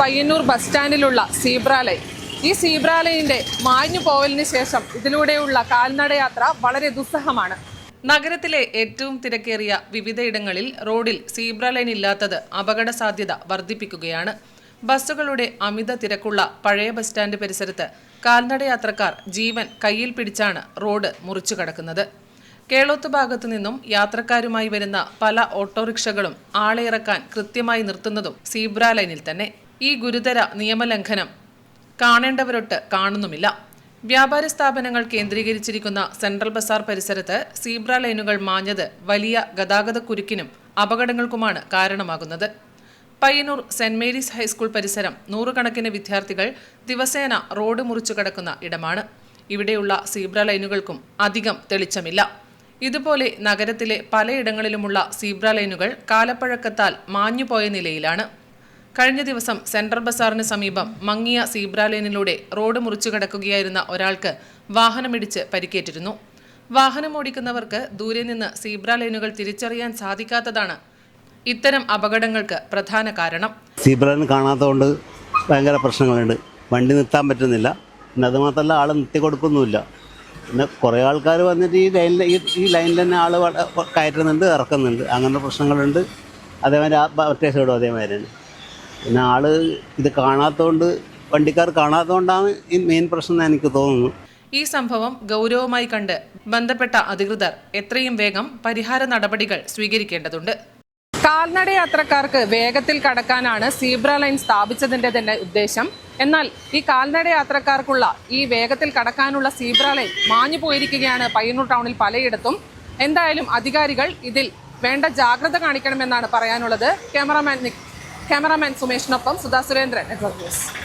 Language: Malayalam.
പയ്യന്നൂർ ബസ് സ്റ്റാൻഡിലുള്ള സീബ്ര ഈ സീബ്ര മാഞ്ഞു പോവലിന് ശേഷം ഇതിലൂടെയുള്ള കാൽനടയാത്ര വളരെ ദുസ്സഹമാണ്. നഗരത്തിലെ ഏറ്റവും തിരക്കേറിയ വിവിധയിടങ്ങളിൽ റോഡിൽ സീബ്ര ലൈൻ ഇല്ലാത്തത് അപകട സാധ്യത വർദ്ധിപ്പിക്കുകയാണ്. ബസ്സുകളുടെ അമിത തിരക്കുള്ള പഴയ ബസ് സ്റ്റാൻഡ് പരിസരത്ത് കാൽനടയാത്രക്കാർ ജീവൻ കയ്യിൽ പിടിച്ചാണ് റോഡ് മുറിച്ചു കടക്കുന്നത്. കേളോത്ത് ഭാഗത്തു നിന്നും യാത്രക്കാരുമായി വരുന്ന പല ഓട്ടോറിക്ഷകളും ആളെ ഇറക്കാൻ കൃത്യമായി നിർത്തുന്നതും സീബ്ര ലൈനിൽ തന്നെ. ഈ ഗുരുതര നിയമലംഘനം കാണേണ്ടവരൊട്ട് കാണുന്നുമില്ല. വ്യാപാര സ്ഥാപനങ്ങൾ കേന്ദ്രീകരിച്ചിരിക്കുന്ന സെൻട്രൽ ബസാർ പരിസരത്ത് സീബ്ര ലൈനുകൾ മാഞ്ഞത് വലിയ ഗതാഗത കുരുക്കിനും അപകടങ്ങൾക്കുമാണ് കാരണമാകുന്നത്. പയ്യന്നൂർ സെന്റ് മേരീസ് ഹൈസ്കൂൾ പരിസരം നൂറുകണക്കിന് വിദ്യാർത്ഥികൾ ദിവസേന റോഡ് മുറിച്ചു കടക്കുന്ന ഇടമാണ്. ഇവിടെയുള്ള സീബ്ര ലൈനുകൾക്കും അധികം തെളിച്ചമില്ല. ഇതുപോലെ നഗരത്തിലെ പലയിടങ്ങളിലുമുള്ള സീബ്ര ലൈനുകൾ കാലപ്പഴക്കത്താൽ മാഞ്ഞുപോയ നിലയിലാണ്. കഴിഞ്ഞ ദിവസം സെൻട്രൽ ബസാറിന് സമീപം മങ്ങിയ സീബ്ര റോഡ് മുറിച്ചു കടക്കുകയായിരുന്ന ഒരാൾക്ക് വാഹനമിടിച്ച് പരിക്കേറ്റിരുന്നു. വാഹനം ഓടിക്കുന്നവർക്ക് ദൂരെ നിന്ന് സീബ്ര ലൈനുകൾ തിരിച്ചറിയാൻ സാധിക്കാത്തതാണ് ഇത്തരം അപകടങ്ങൾക്ക് പ്രധാന കാരണം. സീബ്രൻ കാണാത്തതുകൊണ്ട് ഭയങ്കര പ്രശ്നങ്ങളുണ്ട്. വണ്ടി നിർത്താൻ പറ്റുന്നില്ല. പിന്നെ അതുമാത്രമല്ല ആൾ നിർത്തി കൊടുക്കുന്നുമില്ല പിന്നെ കുറേ ആൾക്കാർ വന്നിട്ട് ഈ ലൈനിൽ ഈ ലൈനിൽ തന്നെ ആൾ കയറ്റുന്നുണ്ട് ഇറക്കുന്നുണ്ട്. അങ്ങനെ പ്രശ്നങ്ങളുണ്ട്. അതേമാതിരി മറ്റേ സൈഡും അതേമാതിരി തന്നെ. പിന്നെ ആൾ ഇത് കാണാത്തതുകൊണ്ട് വണ്ടിക്കാർ കാണാത്തതുകൊണ്ടാണ് ഈ മെയിൻ പ്രശ്നം എന്ന് എനിക്ക് തോന്നുന്നു. ഈ സംഭവം ഗൗരവമായി കണ്ട് ബന്ധപ്പെട്ട അധികൃതർ എത്രയും വേഗം പരിഹാര നടപടികൾ സ്വീകരിക്കേണ്ടതുണ്ട്. കാൽനട യാത്രക്കാർക്ക് വേഗത്തിൽ കടക്കാനാണ് സീബ്ര ലൈൻ സ്ഥാപിച്ചതിന്റെ തന്നെ ഉദ്ദേശം. എന്നാൽ ഈ കാൽനട യാത്രക്കാർക്കുള്ള ഈ വേഗത്തിൽ കടക്കാനുള്ള സീബ്ര ലൈൻ മാഞ്ഞു പോയിരിക്കുകയാണ് പയ്യന്നൂർ ടൗണിൽ പലയിടത്തും. എന്തായാലും അധികാരികൾ ഇതിൽ വേണ്ട ജാഗ്രത കാണിക്കണമെന്നാണ് പറയാനുള്ളത്. ക്യാമറാമാൻ നിക്- ക്യാമറാമാൻ സുമേഷിനൊപ്പം സുധാ സുരേന്ദ്രൻ നെറ്റ്വർക്ക് ന്യൂസ്